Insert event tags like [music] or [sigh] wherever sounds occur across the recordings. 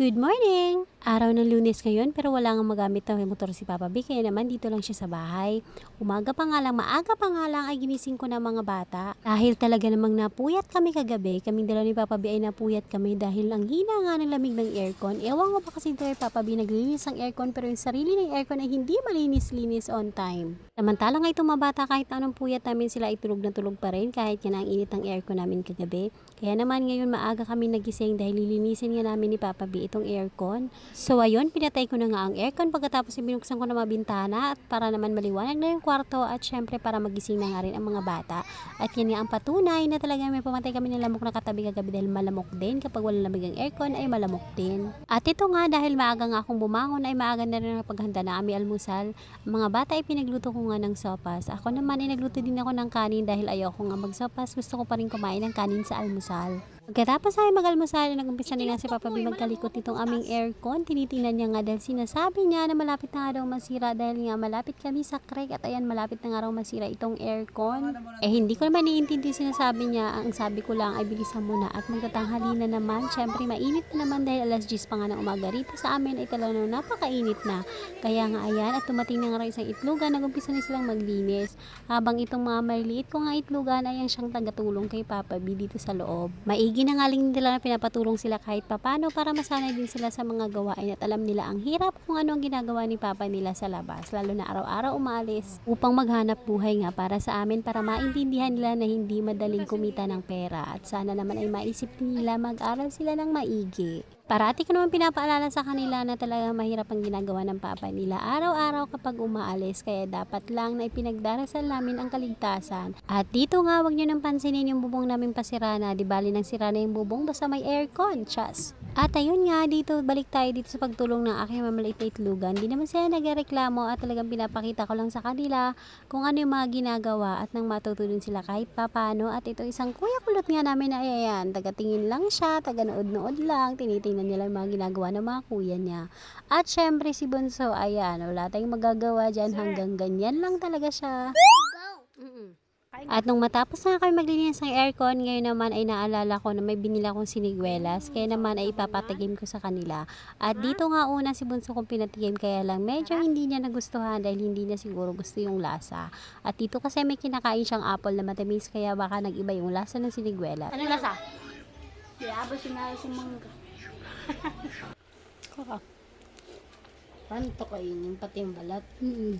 Good morning! Araw ng lunes ngayon pero wala nga magamit ng motor si Papa B kaya naman dito lang siya sa bahay. Umaga pa nga lang, maaga pa nga lang ay ginising ko ng mga bata. Dahil talaga namang napuyat kami kagabi, kaming dalawa ni Papa B ay napuyat kami dahil ang hina nga ng lamig ng aircon. Ewan ko ba kasi ito kay Papa B naglinis ang aircon pero yung sarili ng aircon ay hindi malinis-linis on time. Samantala nga itong mga bata kahit anong puyat namin sila ay tulog na tulog pa rin kahit yan ang init ng aircon namin kagabi. Kaya naman ngayon maaga kami nagising dahil lilinisin nga namin ni Papa B itong aircon. So ayun, pinatay ko na nga ang aircon pagkatapos binuksan ko na mga bintana at para naman maliwanag na yung kwarto at syempre para magising na nga rin ang mga bata. At yan nga ang patunay na talaga may pumatay kami ng lamok na katabi kagabi dahil malamok din. Kapag walang lamig ang aircon ay malamok din. At ito nga dahil maaga nga akong bumangon ay maaga na rin ang paghanda na kami almusal. Mga bata ay pinagluto ko nga ng sopas. Ako naman ay nagluto din ako ng kanin dahil ayoko nga magsopas. Gusto ko pa rin kumain ng kanin sa almusal. Pagkatapos ay mag-almusal, nag-umpisa na nga si Papa B magkalikot nitong aming aircon. Tinitingnan niya nga dahil sinasabi niya na malapit na nga daw masira dahil nga malapit kami sa creek at ayan malapit na nga raw masira itong aircon. Eh hindi ko naman iintindi sinasabi niya. Ang sabi ko lang ay bilisan mo na at magtatanghali na naman. Siyempre mainit na naman dahil alas 10 pa nga ng umaga. Rito sa amin ay talagang napakainit na. Kaya nga ayan at tumating na nga raw isang itlogan. Nag-umpisa na silang maglinis. Habang itong mga maliliit ko nga itlogan ay ang siyang tagatulong kay Papa B dito sa loob. Maigi na nga rin nila na pinapatulong sila kahit papano para masanay din sila sa mga gawain at alam nila ang hirap kung ano ang ginagawa ni Papa nila sa labas. Lalo na araw-araw umalis upang maghanap buhay nga para sa amin para maintindihan nila na hindi madaling kumita ng pera at sana naman ay maisip nila mag-aral sila ng maigi. Parati ko naman pinapaalala sa kanila na talaga mahirap ang ginagawa ng papa nila araw-araw kapag umaalis kaya dapat lang na ipinagdarasal namin ang kaligtasan. At dito nga wag nyo nang pansinin yung bubong namin pasira na, di bali nang sira na yung bubong basta may aircon, chas. At ayun nga dito, balik tayo dito sa pagtulong ng aking mamaliit na itlugan. Di naman sila nagreklamo at talagang pinapakita ko lang sa kanila kung ano yung mga ginagawa at nang matutulong sila kahit papano. At ito isang kuya kulot nga namin na ayan, tagatingin lang siya, taga-nood-nood lang, tinitingnan nila yung mga ginagawa ng mga kuya niya. At syempre si Bunso, ayan, wala tayong magagawa dyan hanggang ganyan lang talaga siya. Mm-mm. At nung matapos na kami maglinis ng aircon, ngayon naman ay naalala ko na may binila kong siniguelas. Kaya naman ay ipapatigim ko sa kanila. At dito nga una si Bunso kong pinatigim kaya lang medyo hindi niya nagustuhan dahil hindi niya siguro gusto yung lasa. At dito kasi may kinakain siyang apple na matamis kaya baka nag-iba yung lasa ng siniguelas. Ano lasa? Diaba sinaya si mangga. Paano to kainin? Pati yung balat. Mm-mm.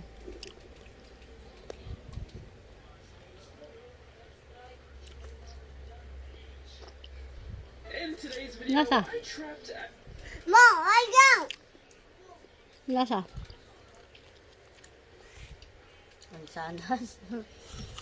Lasa. Mo, I don't! Lasa. Ang sanas. [laughs]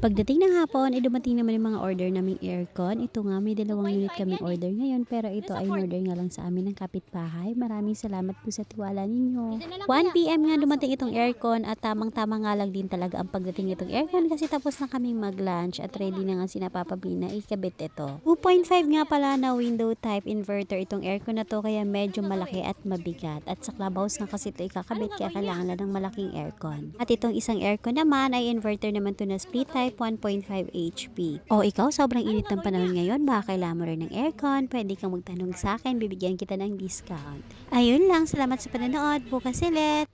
Pagdating ng hapon, ay dumating naman yung mga order naming aircon. Ito nga, may dalawang unit kaming order ngayon, pero ito ay order nga lang sa amin ng kapitbahay. Maraming salamat po sa tiwala ninyo. 1pm nga dumating itong aircon at tamang-tama nga lang din talaga ang pagdating itong aircon kasi tapos na kaming mag-lunch at ready na nga si Papabi na ikabit ito. 2.5 nga pala na window type inverter itong aircon na to kaya medyo malaki at mabigat. At sa clubhouse nga kasi ito ikakabit kaya kailangan na ng malaking aircon. At itong isang aircon naman ay inverter naman to na split type 1.5 HP. O ikaw, sobrang init ng panahon ngayon, baka kailangan mo rin ng aircon, pwede kang magtanong sa akin, bibigyan kita ng discount. Ayun lang, salamat sa panonood, bukas ulit!